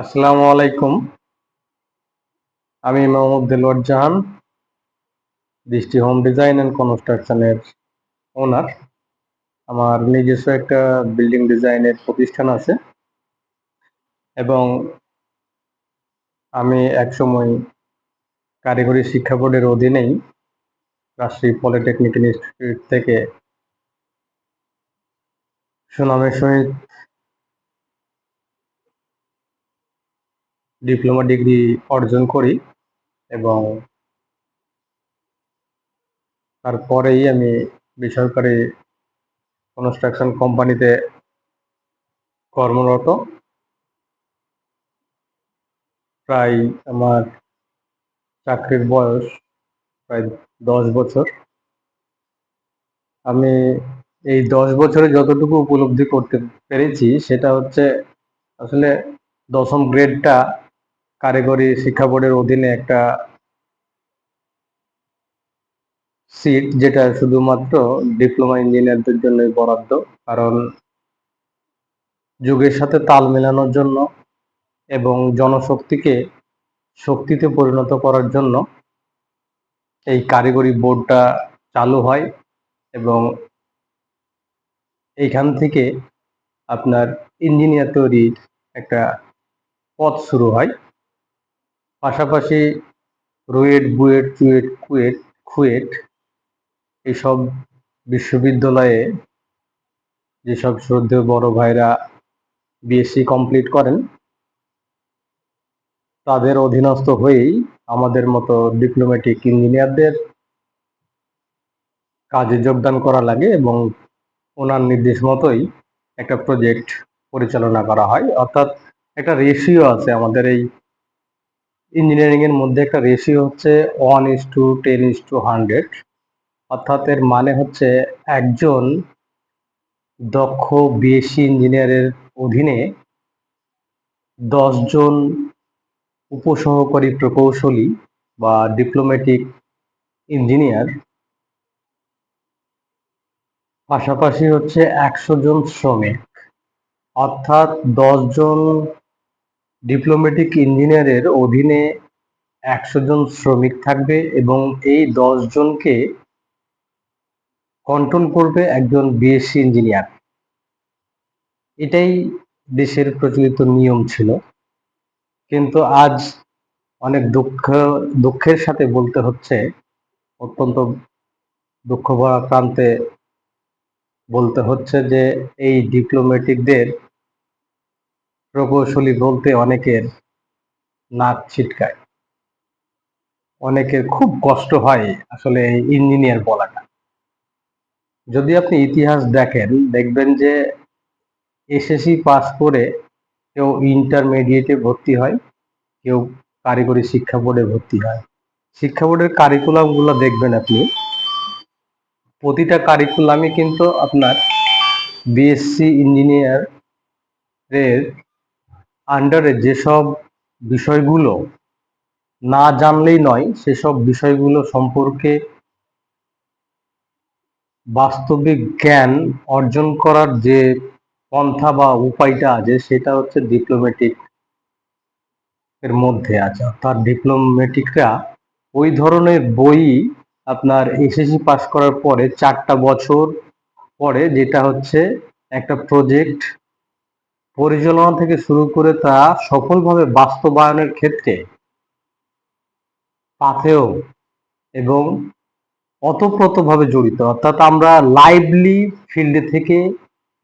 আসসালামু আলাইকুম। আমি মোহাম্মদ দেলোয়ার জাহান দৃষ্টি হোম ডিজাইন অ্যান্ড কনস্ট্রাকশনের ওনার। আমার নিজস্ব একটা বিল্ডিং ডিজাইনের প্রতিষ্ঠান আছে এবং আমি একসময় কারিগরি শিক্ষা বোর্ডের অধীনেই রাজশাহী পলিটেকনিক ইনস্টিটিউট থেকে সুনামের সহিত ডিপ্লোমা ডিগ্রি অর্জন করি এবং তারপরেই আমি বেসরকারি কনস্ট্রাকশন কোম্পানিতে কর্মরত। প্রায় আমার চাকরির বয়স প্রায় দশ বছর। আমি এই দশ বছরে যতটুকু উপলব্ধি করতে পেরেছি সেটা হচ্ছে আসলে দশম গ্রেডটা কারিগরি শিক্ষা বোর্ডের অধীনে একটা সিট যেটা শুধুমাত্র ডিপ্লোমা ইঞ্জিনিয়ারদের জন্য বরাদ্দ। কারণ যুগের সাথে তাল মেলানোর জন্য এবং জনশক্তিকে শক্তিতে পরিণত করার জন্য এই কারিগরি বোর্ডটা চালু হয় এবং এইখান থেকে আপনার ইঞ্জিনিয়ার তৈরির একটা পথ শুরু হয়। পাশাপাশি রুয়েট, বুয়েট, চুয়েট, কুয়েট, খুয়েট এইসব বিশ্ববিদ্যালয়ে যেসব শ্রদ্ধেয় বড় ভাইরা বিএসসি কমপ্লিট করেন, তাদের অধীনস্থ হয়েই আমাদের মতো ডিপ্লোম্যাটিক ইঞ্জিনিয়ারদের কাজে যোগদান করা লাগে এবং ওনার নির্দেশ মতোই একটা প্রজেক্ট পরিচালনা করা হয়। অর্থাৎ একটা রেশিও আছে আমাদের এই ইঞ্জিনিয়ারিং এর মধ্যে একটা রেশিও হচ্ছে one is to ten is to hundred অর্থাৎ এর মানে হচ্ছে একজন দক্ষ বিএসসি ইঞ্জিনিয়ারের অধীনে দশজন উপসহকারী প্রকৌশলী বা ডিপ্লোম্যাটিক ইঞ্জিনিয়ার পাশাপাশি হচ্ছে একশো জন শ্রমিক। অর্থাৎ দশজন ডিপ্লোম্যাটিক ইঞ্জিনিয়ারের অধীনে একশো জন শ্রমিক থাকবে এবং এই দশ জনকে কন্ট্রোল করবে একজন বিএসসি ইঞ্জিনিয়ার এটাই দেশের প্রচলিত নিয়ম ছিল। কিন্তু আজ অনেক দুঃখ, দুঃখের সাথে বলতে হচ্ছে, অত্যন্ত দুঃখ ভরা প্রান্তে বলতে হচ্ছে যে এই ডিপ্লোম্যাটিকদের প্রকৌশলী বলতে অনেকের নাক ছিটকায়। অনেকের খুব কষ্ট হয় আসলে এই ইঞ্জিনিয়ার বলাটা। যদি আপনি ইতিহাস দেখেন, দেখবেন যে এসএসসি পাস করে কেউ ইন্টারমিডিয়েটে ভর্তি হয়, কেউ কারিগরি শিক্ষা বোর্ডে ভর্তি হয়। শিক্ষা বোর্ডের কারিকুলামগুলো দেখবেন আপনি। প্রতিটা কারিকুলামই কিন্তু আপনার বিএসসি ইঞ্জিনিয়ার এর আন্ডারে যেসব বিষয়গুলো না জানলেই নয়, সেসব বিষয়গুলো সম্পর্কে বাস্তবিক জ্ঞান অর্জন করার যে পন্থা বা উপায়টা আছে, সেটা হচ্ছে ডিপ্লোম্যাটিক এর মধ্যে আছে। অর্থাৎ ডিপ্লোম্যাটিকরা ওই ধরনের বই আপনার এসএসসি পাস করার পরে চারটা বছর পরে যেটা হচ্ছে একটা প্রজেক্ট পরিচালনা থেকে শুরু করে তা সফলভাবে বাস্তবায়নের ক্ষেত্রে পাথেও এবং অতপ্রতভাবে জড়িত। অর্থাৎ আমরা লাইভলি ফিল্ডে থেকে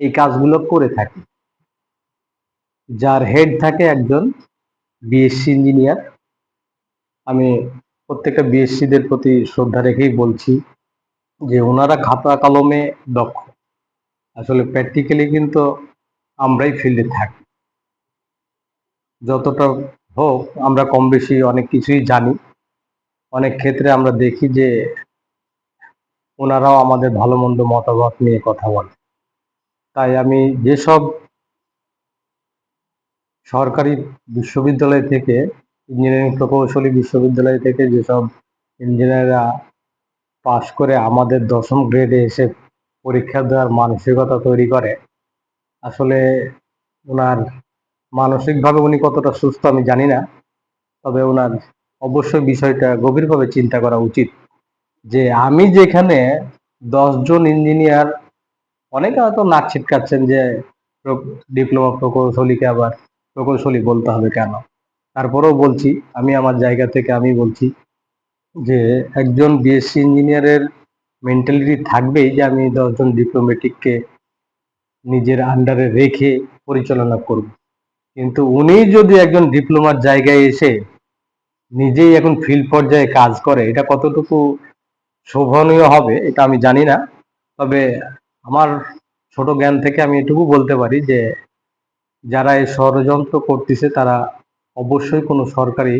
এই কাজগুলো করে থাকি। যার হেড থাকে একজন বিএসসি ইঞ্জিনিয়ার আমি প্রত্যেকটা বিএসসিদের প্রতি শ্রদ্ধা রেখেই বলছি যে ওনারা খাতা কলমে দক্ষ। আসলে প্র্যাকটিক্যালি কিন্তু আমরাই ফিল্ডে থাকি। যতটা হোক, আমরা কম বেশি অনেক কিছুই জানি। অনেক ক্ষেত্রে আমরা দেখি যে, ওনারাও আমাদের ভালো মন্দ মতামত নিয়ে কথা বলে তাই আমি যেসব সরকারি বিশ্ববিদ্যালয় থেকে ইঞ্জিনিয়ারিং প্রকৌশলী বিশ্ববিদ্যালয় থেকে যেসব ইঞ্জিনিয়াররা পাশ করে আমাদের দশম গ্রেডে এসে পরীক্ষা দেওয়ার মানসিকতা তৈরি করে আসলে ওনার মানসিকভাবে উনি কতটা সুস্থ আমি জানি না। তবে ওনার অবশ্যই বিষয়টা গভীরভাবে চিন্তা করা উচিত যে আমি যেখানে দশজন ইঞ্জিনিয়ার অনেকে হয়তো নাক ছিটকাচ্ছেন যে ডিপ্লোমা প্রকৌশলীকে আবার প্রকৌশলী বলতে হবে কেন? তারপরেও বলছি, আমি আমার জায়গা থেকে আমি বলছি যে একজন বিএসসি ইঞ্জিনিয়ারের মেন্টালিটি থাকবেই যে আমি দশজন ডিপ্লোমেটিককে নিজের আন্ডারে রেখে পরিচালনা করব। কিন্তু উনি যদি একজন ডিপ্লোমার জায়গায় এসে নিজেই এখন ফিল্ড পর্যায়ে কাজ করে, এটা কতটুকু শোভনীয় হবে এটা আমি জানি না। তবে আমার ছোট জ্ঞান থেকে আমি এটুকু বলতে পারি যে, যারা এই ষড়যন্ত্র করতেছে তারা অবশ্যই কোনো সরকারি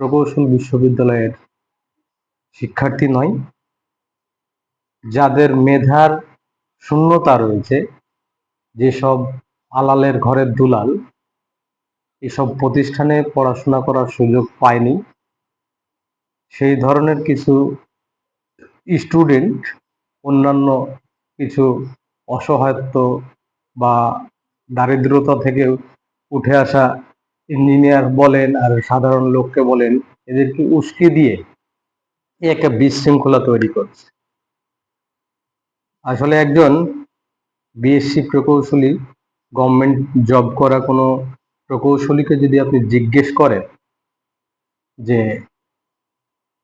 প্রকৌশল বিশ্ববিদ্যালয়ের শিক্ষার্থী নয়। যাদের মেধার শূন্যতা রয়েছে যেসব আলালের ঘরের দুলাল, এসব প্রতিষ্ঠানে পড়াশোনা করার সুযোগ পায়নি। সেই ধরনের কিছু স্টুডেন্ট অন্যান্য কিছু অসহায়ত্ব বা দারিদ্রতা থেকে উঠে আসা ইঞ্জিনিয়ার বলেন আর সাধারণ লোককে বলেন, এদেরকে উস্কে দিয়ে একটা বিশৃঙ্খলা তৈরি করছে। আসলে একজন বিএসসি প্রকৌশলী গভর্নমেন্ট জব করা কোনো প্রকৌশলীকে যদি আপনি জিজ্ঞেস করেন যে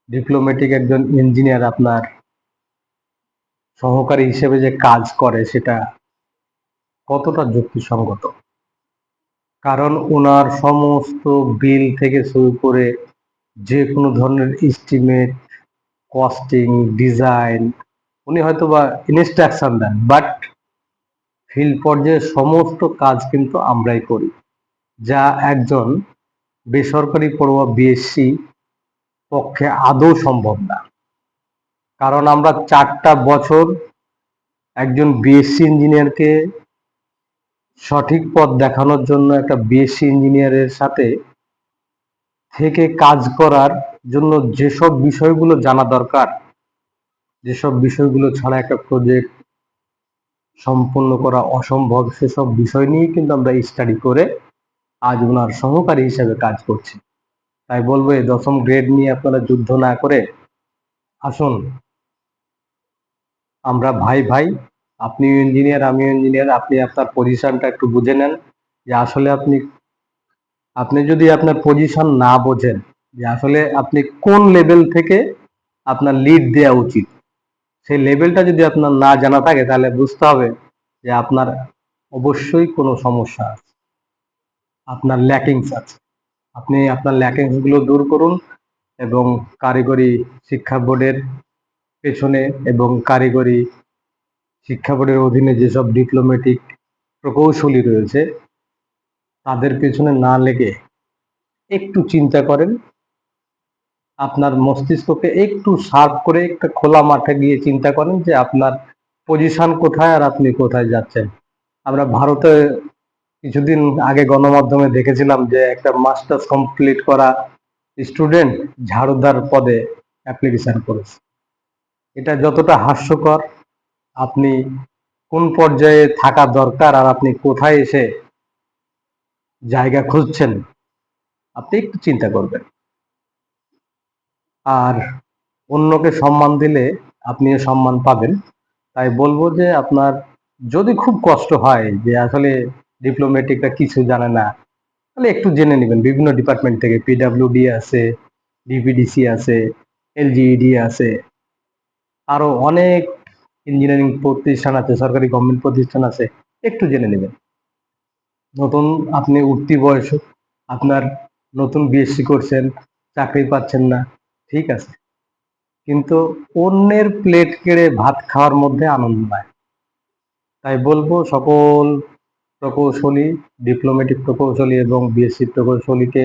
ডিপ্লোম্যাটিক একজন ইঞ্জিনিয়ার আপনার সহকারী হিসেবে যে কাজ করে সেটা কতটা যুক্তিসঙ্গত? কারণ ওনার সমস্ত বিল থেকে শুরু করে যে কোনো ধরনের এস্টিমেট কস্টিং ডিজাইন উনি হয়তো বা ইনস্ট্রাকশন দেন বাট ফিল্ড পর্যায়ে সমস্ত কাজ কিন্তু আমরাই করি। যা একজন বেসরকারি পড়ুয়া বিএসসি পক্ষে আদৌ সম্ভব না। কারণ আমরা চারটা বছর একজন বিএসসি ইঞ্জিনিয়ারকে সঠিক পথ দেখানোর জন্য একটা বিএসসি ইঞ্জিনিয়ারের সাথে থেকে কাজ করার জন্য যেসব বিষয়গুলো জানা দরকার, যেসব বিষয়গুলো ছাড়া একটা প্রজেক্ট সম্পূর্ণ করা অসম্ভব সেসব বিষয় নিয়ে কিন্তু আমরা স্টাডি করে আজ ওনার সহকারী হিসেবে কাজ করছি। তাই বলব, এই দশম গ্রেড নিয়ে আপনারা যুদ্ধ না করে আসুন। আমরা ভাই ভাই আপনি ইঞ্জিনিয়ার আমিও ইঞ্জিনিয়ার আপনি আপনার পজিশনটা একটু বুঝে নেন যে আসলে আপনি আপনি যদি আপনার পজিশন না বোঝেন যে আসলে আপনি কোন লেভেল থেকে আপনার লিড দেওয়া উচিত। সেই লেভেলটা যদি আপনার না জানা থাকে, তাহলে বুঝতে হবে যে আপনার অবশ্যই কোনো সমস্যা আছে। আপনার ল্যাকিংস আছে। আপনি আপনার ল্যাকিংসগুলো দূর করুন এবং কারিগরি শিক্ষা বোর্ডের পেছনে এবং কারিগরি শিক্ষা বোর্ডের অধীনে যেসব ডিপ্লোমেটিক প্রকৌশলী রয়েছে, তাদের পেছনে না লেগে একটু চিন্তা করেন আপনার মস্তিষ্ককে একটু শার্প করে একটা খোলা মাঠে গিয়ে চিন্তা করেন যে আপনার পজিশন কোথায় আর আপনি কোথায় যাচ্ছেন। আমরা ভারতে কিছুদিন আগে গণমাধ্যমে দেখেছিলাম যে একটা মাস্টার্স কমপ্লিট করা স্টুডেন্ট ঝাড়ুদার পদে অ্যাপ্লিকেশন করেছে। এটা যতটা হাস্যকর, আপনি কোন পর্যায়ে থাকা দরকার আর আপনি কোথায় এসে জায়গা খুঁজছেন, আপনি একটু চিন্তা করবেন। আর অন্যকে সম্মান দিলে আপনিও সম্মান পাবেন। তাই বলব যে আপনার যদি খুব কষ্ট হয় যে আসলে ডিপ্লোমেটিকরা কিছু জানে না, তাহলে একটু জেনে নেবেন। বিভিন্ন ডিপার্টমেন্ট থেকে পিডাব্লিউডি আছে ডিপিডিসি আছে এলজিইডি আছে। আরও অনেক ইঞ্জিনিয়ারিং প্রতিষ্ঠান আছে, সরকারি গভর্নমেন্ট প্রতিষ্ঠান আছে, একটু জেনে নেবেন। নতুন আপনি উঠতি বয়স আপনার নতুন বিএসসি করছেন, চাকরি পাচ্ছেন না ঠিক আছে। কিন্তু অন্যের প্লেট কেড়ে ভাত খাওয়ার মধ্যে আনন্দ নাই তাই বলব সকল প্রকৌশলী ডিপ্লোমেটিক প্রকৌশলী এবং বিএসসি প্রকৌশলীকে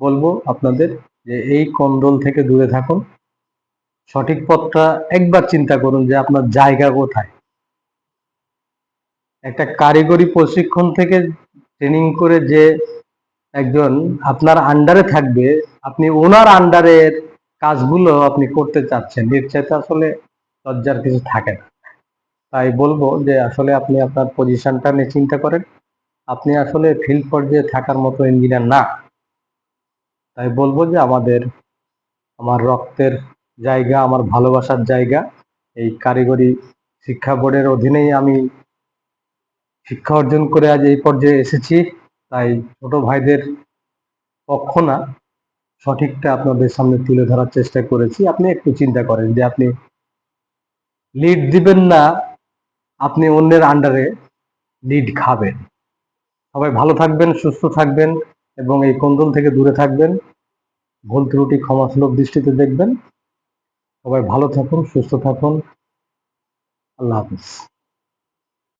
বলব আপনাদের যে এই কন্দল থেকে দূরে থাকুন। সঠিক পথটা একবার চিন্তা করুন যে আপনার জায়গা কোথায়। একটা কারিগরি প্রশিক্ষণ থেকে ট্রেনিং করে যে একজন আপনার আন্ডারে থাকবে, আপনি ওনার আন্ডারের কাজগুলো আপনি করতে চাচ্ছেন, এর চাইতে আসলে লজ্জার কিছু থাকে না। তাই বলব যে আসলে আপনি আপনার পজিশনটা নিয়ে চিন্তা করেন। আপনি আসলে ফিল্ড পর্যায়ে থাকার মতো ইঞ্জিনিয়ার না। তাই বলব যে আমাদের, আমার রক্তের জায়গা, আমার ভালোবাসার জায়গা, এই কারিগরি শিক্ষা বোর্ডের অধীনেই আমি শিক্ষা অর্জন করে আজ এই পর্যায়ে এসেছি। তাই ছোট ভাইদের পক্ষ না সঠিকটা আপনাদের সামনে তুলে ধরার চেষ্টা করেছি। আপনি একটু চিন্তা করেন যে আপনি লিড দিবেন না, আপনি অন্যের আন্ডারে লিড খাবেন। সবাই ভালো থাকবেন, সুস্থ থাকবেন এবং এই কন্দল থেকে দূরে থাকবেন। ভুল ত্রুটি ক্ষমাসুলভ দৃষ্টিতে দেখবেন। সবাই ভালো থাকুন, সুস্থ থাকুন। আল্লাহ হাফিজ।